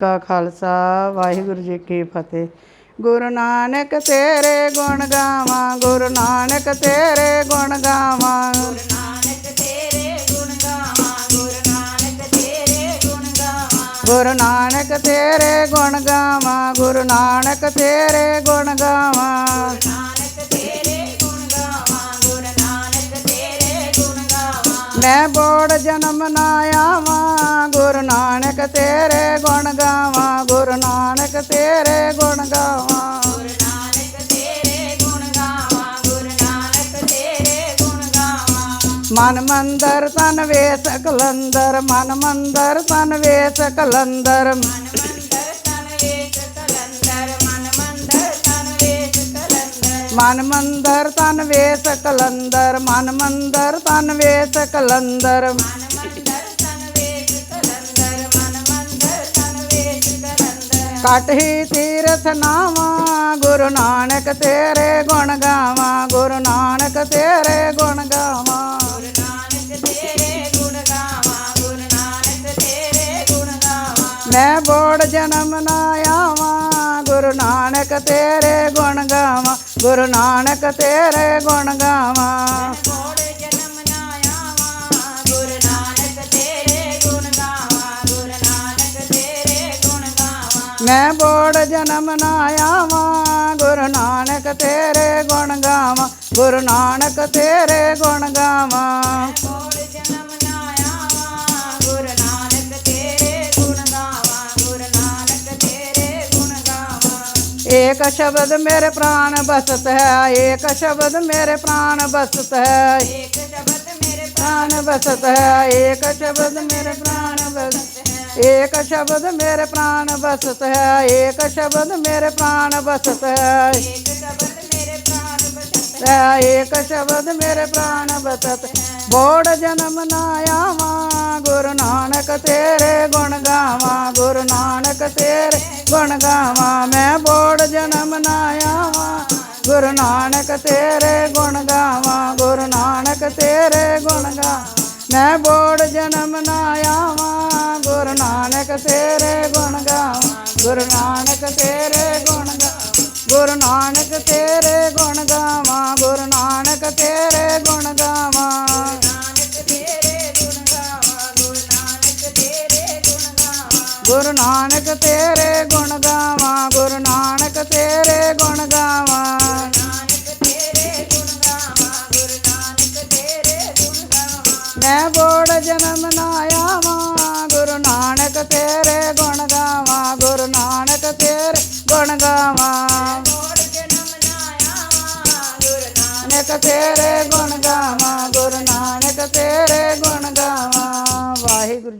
ਕਾ ਖਾਲਸਾ ਵਾਹਿਗੁਰੂ ਜੀ ਕੀ ਫਤਿਹ। ਗੁਰੂ ਨਾਨਕ ਤੇਰੇ ਗੁਣ ਗਾਵਾਂ ਗੁਰੂ ਨਾਨਕ ਤੇਰੇ ਗੁਣ ਗਾਵਾਂ। ਨਾਨਕ ਤੇਰੇ ਗੁਣ ਗਾਵਾਂ ਗੁਰੂ ਨਾਨਕ ਤੇਰੇ ਗੁਣ ਗਾਵਾਂ। ਗੁਰੂ ਨਾਨਕ ਤੇਰੇ ਗੁਣ ਗਾਵਾਂ ਗੁਰੂ ਨਾਨਕ ਤੇਰੇ ਗੁਣ ਗਾਵਾਂ। ਨਾਨਕ ਤੇਰੇ ਮੈਂ ਬੋੜ ਜਨਮ ਨਾ ਆਵਾਂ ਗੁਰੂ ਨਾਨਕ ਤੇਰੇ ਗੁਣ ਗਾਵਾਂ ਗੁਰੂ ਨਾਨਕ ਤੇਰੇ ਗੁਣ ਗਾਵਾਂ। ਗੁਰੂ ਨਾਨਕ ਤੇਰੇ ਗੁਣ ਗਾਵਾਂ ਗੁਰੂ ਨਾਨਕ ਤੇਰੇ ਗੁਣ ਗਾਵਾਂ। ਮਨ ਮੰਦਰ ਤਨ ਵੇਸ ਕਲੰਦਰ ਮਨ ਮੰਦਰ ਤਨ ਵੇਸ ਕਲੰਦਰ ਮਨ ਮਨ ਮੰਦਰ ਤਨ ਵੇਸ ਕਲੰਦਰ ਮਨ ਮੰਦਰ ਤਨ ਵੇਸ ਕਲੰਦਰ। ਕਟ ਹੀ ਤੀਰਥ ਨਾਵਾ ਗੁਰੂ ਨਾਨਕ ਤੇਰੇ ਗੁਣ ਗਾਵਾਂ ਗੁਰੂ ਨਾਨਕ ਤੇਰੇ ਗੁਣ ਗਾਵਾਂ। ਮੈਂ ਬੋੜ ਜਨਮ ਨਾ ਆਵਾਂ ਗੁਰੂ ਨਾਨਕ ਤੇਰੇ ਗੁਣ ਗਾਵਾਂ। ਗੁਰੂ ਨਾਨਕ ਤੇਰੇ ਗੁਣ ਗਾਵਾਂ। ਮੈਂ ਬੋੜ ਜਨਮ ਨਾ ਆਵਾਂ, ਗੁਰੂ ਨਾਨਕ ਤੇਰੇ ਗੁਣ ਗਾਵਾਂ, ਗੁਰੂ ਨਾਨਕ ਤੇਰੇ ਗੁਣ ਗਾਵਾਂ। ਏਕ ਸ਼ਬਦ ਮੇਰੇ ਪ੍ਰਾਨ ਬਸਤ ਹੈ ਏਕ ਸ਼ਬਦ ਮੇਰੇ ਪ੍ਰਾਨ ਬਸਤ ਹੈ। ਏਕ ਸ਼ਬਦ ਮੇਰੇ ਪ੍ਰਾਨ ਬਸਤ ਹੈ ਏਕ ਸ਼ਬਦ ਮੇਰੇ ਪ੍ਰਾਨ ਬਸਤ ਏਕ ਸ਼ਬਦ ਮੇਰੇ ਪ੍ਰਾਣ ਬਸਤ ਹੈ ਏਕ ਸ਼ਬਦ ਮੇਰੇ ਪ੍ਰਾਣ ਬਸਤ ਹੈ। ਏਕ ਸ਼ਬਦ ਮੇਰੇ ਪ੍ਰਾਨ ਬਸਤ ਹੈ। ਏਕ ਸ਼ਬਦ ਮੇਰੇ ਪ੍ਰਾਣ ਬਸਤ ਬੋੜ ਜਨਮ ਨਾ ਆਵਾਂ ਗੁਰੂ ਨਾਨਕ ਤੇਰੇ ਗੁਣ ਗਾਵਾਂ ਗੁਰੂ ਨਾਨਕ ਤੇਰੇ ਗੁਣ ਗਾਵਾਂ, ਮੈਂ ਬੋੜ ਜਨਮ ਨਾ ਆਵਾਂ। ਗੁਰੂ ਨਾਨਕ ਤੇਰੇ ਗੁਣ ਗਾਵਾਂ, ਗੁਰੂ ਨਾਨਕ ਤੇਰੇ ਗੁਣ ਗਾਵਾਂ। ਮੈਂ ਬੋੜ ਜਨਮ ਨਾ ਆਵਾਂ, ਗੁਰੂ ਨਾਨਕ ਤੇਰੇ ਗੁਣ ਗਾਵਾਂ। ਗੁਰੂ ਨਾਨਕ ਤੇਰੇ ਗੁਣ ਗਾਵਾਂ। ਗੁਰੂ ਨਾਨਕ ਤੇਰੇ ਗੁਣ ਗਾਵਾਂ, ਗੁਰੂ ਨਾਨਕ ਤੇਰੇ ਗੁਣ ਗਾਵਾਂ। ਮੈਂ ਬੋੜ ਜਨਮ ਨਾ ਆਵਾਂ, ਗੁਰੂ ਨਾਨਕ ਤੇਰੇ ਗੁਣ ਗਾਵਾਂ, ਗੁਰੂ ਨਾਨਕ ਤੇਰੇ ਗੁਣ ਗਾਵਾਂ। ਕੋੜ ਗੁਰੂ ਨਾਨਕ ਤੇਰੇ ਗੁਣ ਗਾਵਾਂ।